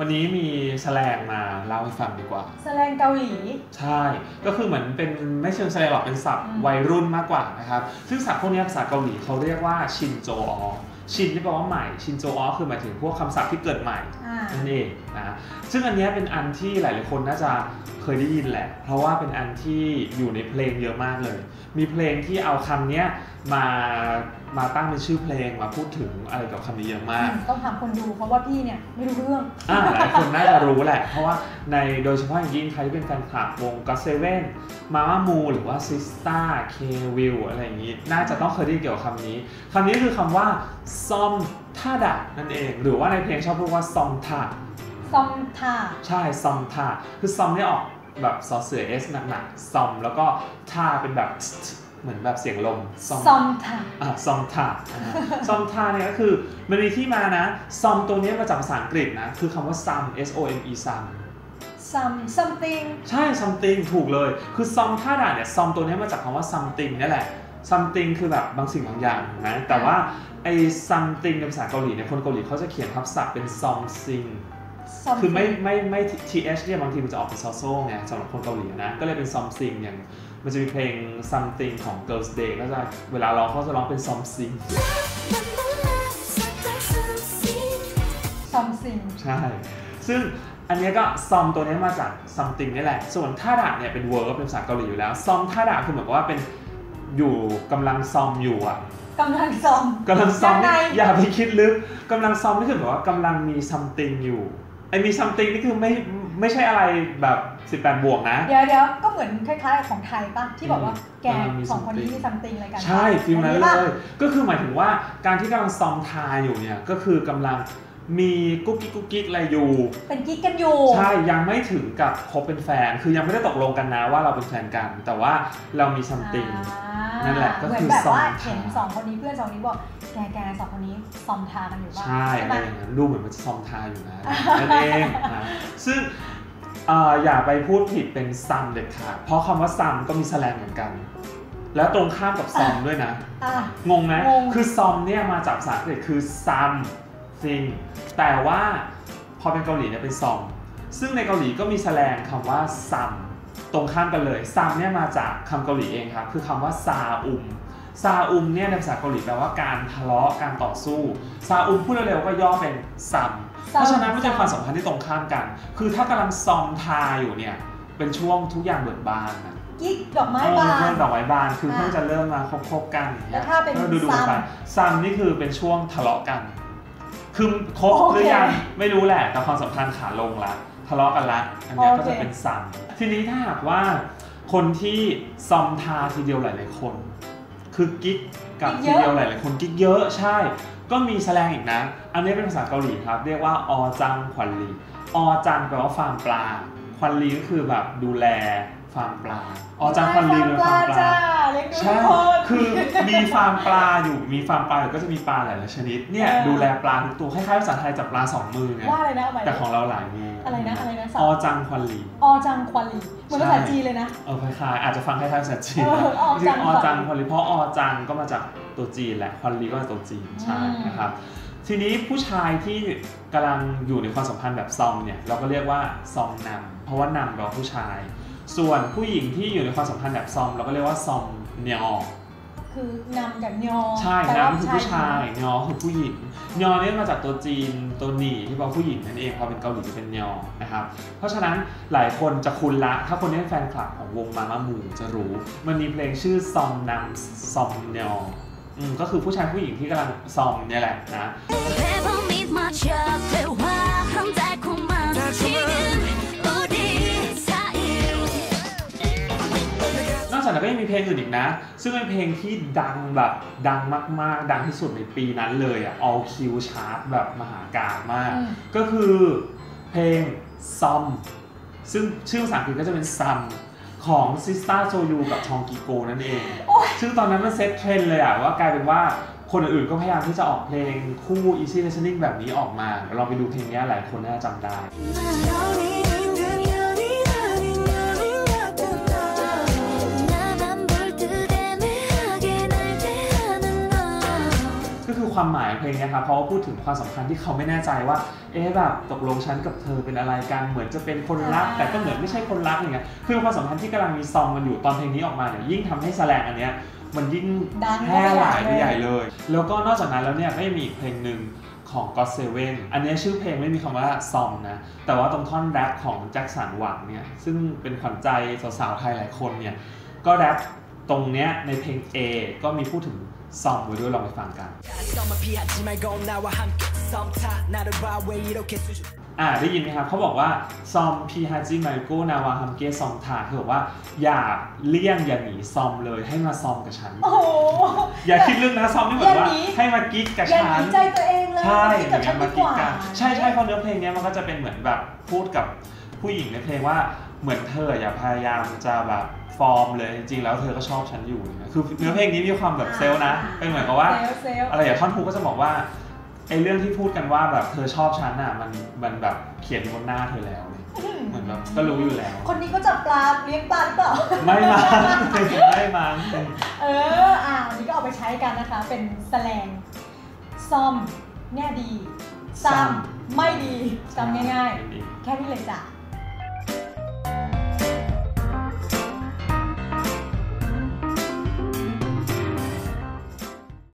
วันนี้มีแสลงมาเล่าให้ฟังดีกว่า แสดงเกาหลี ใช่ ก็คือเหมือนเป็นไม่เชิงแสลงหรอกเป็นศัพท์อืมวัยรุ่นมากกว่านะครับ ซึ่งศัพท์พวกนี้ภาษาเกาหลีเขาเรียกว่าชินโจออชินที่แปลว่าใหม่ ชินโจออคือหมายถึงพวกคำศัพท์ที่เกิดใหม่อ่านั่นเองนะ ซึ่งอันเนี้ยเป็นอันที่หลายๆคนน่าจะเคยได้ยินแหละ เพราะว่าเป็นอันที่อยู่ในเพลงเยอะมากเลย มีเพลงที่เอาคำเนี้ยมามาตั้งเป็นชื่อเพลงมาพูดถึงอะไรกับคำนี้เยอะมาก ต้องถามคนดูเพราะว่าพี่เนี่ยไม่รู้เรื่องอ่าหลายคนน่าจะรู้แหละ เพราะว่าในโดยเฉพาะอย่างยิ่งใครที่เป็นแฟนคลับวงก็เซเว่นมาม่ามูหรือว่าซิสตาเควิลอะไรอย่างนี้ น่าจะต้องเคยได้ยินเกี่ยวกับคำนี้คำนี้คือคำว่าซอมท่าดะนั่นเอง หรือว่าในเพลงชอบพูดว่าซอมท่าซอมทาใช่ซอมท่าคือซอมเนี่ยออกแบบซอเสือเอสหนักๆซอมแล้วก็ท่าเป็นแบบ เหมือนแบบเสียงลมซอมซอมทาอะซอมทาซอมทาเนี่ยก็คือมันมีที่มานะซอมตัวเนี้ยมาจากภาษาอังกฤษนะ คือคำว่า sum s o m e sum ซัม something ใช่ something ถูกเลย คือซอมท่าด่าเนี่ยซอมตัวเนี้ยมาจากคำว่า something นี่แหละ something คือแบบบางสิ่งบางอย่างถูกไหมแต่ว่าไอ้ something ในภาษาเกาหลีเนี่ย คนเกาหลีเขาจะเขียนทับศัพท์เป็น something คือไม่ไม่ไม่ th เนี่ยบางทีมันจะออกเป็นซอโซ่ไงสำหรับคนเกาหลีนะ ก็เลยเป็น something อย่างมันจะมีเพลง something ของ girls day ก็จะเวลาร้องเขาจะร้องเป็น something ซัมซิงใช่ ซึ่งอันเนี้ยก็ซอมตัวเนี้ยมาจาก something นี่แหละ ส่วนท่าดะเนี่ยเป็น verb เป็นภาษาเกาหลีอยู่แล้ว ซอมท่าดะคือเหมือนกับว่าเป็นอยู่กำลังซอมอยู่อะกำลังซอมกำลังซอมยังไงอย่าไปคิดลึกกำลังซอมนี่คือแบบว่ากำลังมี something อยู่ ไอ้มี something นี่คือไม่ไม่ใช่อะไรแบบ18บวกนะ เดี๋ยวเดี๋ยวก็เหมือนคล้ายๆกับของไทยป่ะ ที่บอกว่าอืมแกกำลังมีสองคนนี้ something มีซัมติงอะไรกัน ใช่ฟิลนั้นอัเลป่ะยก็คือหมายถึงว่าการที่กำลังซอมทาอยู่เนี่ย ก็คือกำลัง มีกุ๊กกิ๊กกุ๊กกิ๊กอะไรอยู่ เป็นกิ๊กกันอยู่ ใช่ยังไม่ถึงกับคบเป็นแฟน คือยังไม่ได้ตกลงกันนะว่าเราเป็นแฟนกัน แต่ว่าเรามีซัมติงอ่านั่นแหละก็เหมือคืนอแบบว่าซอมทาเห็นสองคนนี้เพื่อนสองคนนี้บอกแกแกสองคนนี้ซอมทากันอยู่ป่ะใช่ใช่อะไหมไรอย่างนั้นดูเหมือนมันจะซอมทาอยู่นะนั่นเองนะซึ่งเอ่ออย่าไปพูดผิดเป็นซัมเด็ดขาดเพราะคำว่าซัมก็มีแสแลงเหมือนกัน แล้วตรงข้ามกับซอมด้วยนะอะงงไหมงงคือซอมเนี่ยมาจากภาษาอังกฤษคือ some thing แต่ว่าพอเป็นเกาหลีเนี่ยเป็นซอมซึ่งในเกาหลีก็มีแสแลงคำว่า some ตรงข้ามกันเลย some เนี่ยมาจากคำเกาหลีเองครับ คือคำว่าซาอุมซาอุมเนี่ยในภาษาเกาหลีแปลว่าการทะเลาะการต่อสู้ซาอุมพูดเร็วๆก็ย่อเป็นซัมเพราะฉะนั้นมันจะเป็นความสัมพันธ์ที่ตรงข้ามกัน คือถ้ากำลังซอมทาอยู่เนี่ยเป็นช่วงทุกอย่างเบิกบานนะกิ๊กดอกไม้เออบานเพื่อนดอกไม้บานคืออ่าเพิ่งจะเริ่มมาคบๆกันอย่งงี้ยแล้วถ้าเป็นก็ดูดูซัมไปซัมนี่คือเป็นช่วงทะเลาะกัน คือคบโอเคหรือยังไม่รู้แหละ แต่ความสัมพันธ์ขาลงละทะเลาะกันละ อันเนี้ยโอเคก็จะเป็นซัมทีนี้ถ้าหากว่าคนที่ซอมทาทีเดียวหลาย ๆ คน คือกิ๊กกับทีเดียวหลาย ๆ คนกิ๊กเยอะใช่ ก็มีแสดงอีกนะ อันนี้เป็นภาษาเกาหลีครับ เรียกว่าอจังควันลีอจังแปลว่าฟาร์มปลาควันลีก็คือแบบดูแล ฟาร์มปลาอจังควันลีเป็นปฟาลาร์มปลาจ้าเลี้ยงดูใช่ทุกคนคือมีฟาร์มปลาอยู่ มีฟาร์มปลาอยู่ก็จะมีปลาหลายๆชนิด เนี่ยเออดูแลปลาทุกตัวคล้ายๆภาษาไทยจับปลาสองมือไงว่าอะไรนะเอาใหม่แต่ของเราหลายมือ อะไรนะอะไรนะสับอจังควันลีอจังควันลีเหมือนภาษาจีนเลยนะ เออคล้ายๆอาจจะฟังคล้ายๆภาษาจีนเอออจริจังงๆอจังควันลีเพราะอจังก็มาจากตัวจีนแหละควันลีก็มาจากตัวจีนใช่อืมนะครับ ทีนี้ผู้ชายที่กำลังอยู่ในความสัมพันธ์แบบซอมเนี่ยเราก็เรียกว่าซอมนำเพราะว่านำแปลว่าผู้ชาย ส่วนผู้หญิงที่อยู่ในความสัมพันธ์แบบซอม เราก็เรียกว่าซอมเนียคือนำกับยอใช่แปลนะว่าคือผู้ชายยอคือผู้หญิงยอเนี่ยมาจากตัวจีนตัวหนีที่แปลว่าผู้หญิงนั่นเองพอเป็นเกาหลีจะเป็นยอนะครับ เพราะฉะนั้นหลายคนจะคุ้นละ ถ้าคนที่เป็นแฟนคลับของวงมาม่ามูจะรู้ มันมีเพลงชื่อซอมนำซอมยออืมก็คือผู้ชายผู้หญิงที่กำลังซอมเนี่ยแหละนะ ยังมีเพลงอื่นอีกนะ ซึ่งเป็นเพลงที่ดังแบบดังมาก ๆ ดังที่สุดในปีนั้นเลยอะ all Q chart แบบมหากาพย์มากอืมก็คือเพลง Som ซึ่งชื่อภาษาอังกฤษก็จะเป็น Sum ของ Sista Soyu กับชองกิโกนั่นเอง ซึ่งตอนนั้นมันเซ็ตเทรนด์เลยอะว่ากลายเป็นว่าคนอื่นๆก็พยายามที่จะออกเพลงคู่ easy listening แบบนี้ออกมาเดี๋ยวลองไปดูเพลงนี้หลายคนน่าจะจำได้ คือความหมายเพลงเนี้ยครับเพราะว่าพูดถึงความสัมพันธ์ที่เขาไม่แน่ใจว่า เอ๊ะแบบตกลงฉันกับเธอเป็นอะไรกันเหมือนจะเป็นคนรัก แต่ก็เหมือนไม่ใช่คนรักอย่างเงี้ยคือความสัมพันธ์ที่กำลังมีซองกันอยู่ตอนเพลงนี้ออกมาเนี่ยยิ่งทำให้แสลงอันเนี้ยมันยิ่งดังแพร่หลายไปเข้าไปใหใหญ่ญ่เลยเลย แล้วก็นอกจากนั้นแล้วเนี่ยก็ยังมีอีกเพลงหนึ่งของ God Seven อันเนี้ยชื่อเพลงไม่มีคำว่าซองนะ แต่ว่าตรงท่อนแรปของแจ็คสันหวังเนี่ย ซึ่งเป็นขวัญใจสาวๆไทยหลายคนเนี่ย ก็แรปตรงเนี้ยในเพลง A ก็มีพูดถึง ซองวิด้วยลองไปฟังกันอ่าได้ยินไหมครับเขาบอกว่าซอมพีฮาจิไมโกนาวาฮัมเกซอมทาเขาบอกว่าอย่าเลี่ยงอย่าหนีซอมเลยให้มาซอมกับฉัน โอ้ยอย่าคิดเรื่องนะซอมนี่เหมือนว่าให้มากิ๊กกับฉันอย่าหนีใจตัวเองเลยใช่เหมือนมากิ๊กกันใช่ใช่เพราะเนื้อเพลงนี้มันก็จะเป็นเหมือนแบบพูดกับผู้หญิงในเพลงว่า เหมือนเธออย่าพยายามจะแบบฟอร์มเลยจริงๆแล้วเธอก็ชอบฉันอยู่นะคือเนื้อเพลงนี้มีความแบบเซลล์นะ เป็นเหมือนกับว่าเซลล์เซลล์อะไรอย่างท่อนฮุกก็จะบอกว่าไอ้เรื่องที่พูดกันว่าแบบเธอชอบฉันอะมันมันแบบเขียนบนหน้าเธอแล้วเลยเหมือนแบบก็รู้อยู่แล้ว คนนี้ก็จับปลาเลี้ยงปลาหรือเปล่า ไม่มาไม่มาเอออ่าวันนี้ก็เอาไปใช้กันนะคะ เป็นแสลงซ่อมแง่ดีซ้ำไม่ดีจำง่ายๆ แค่นี้เลยจ้ะ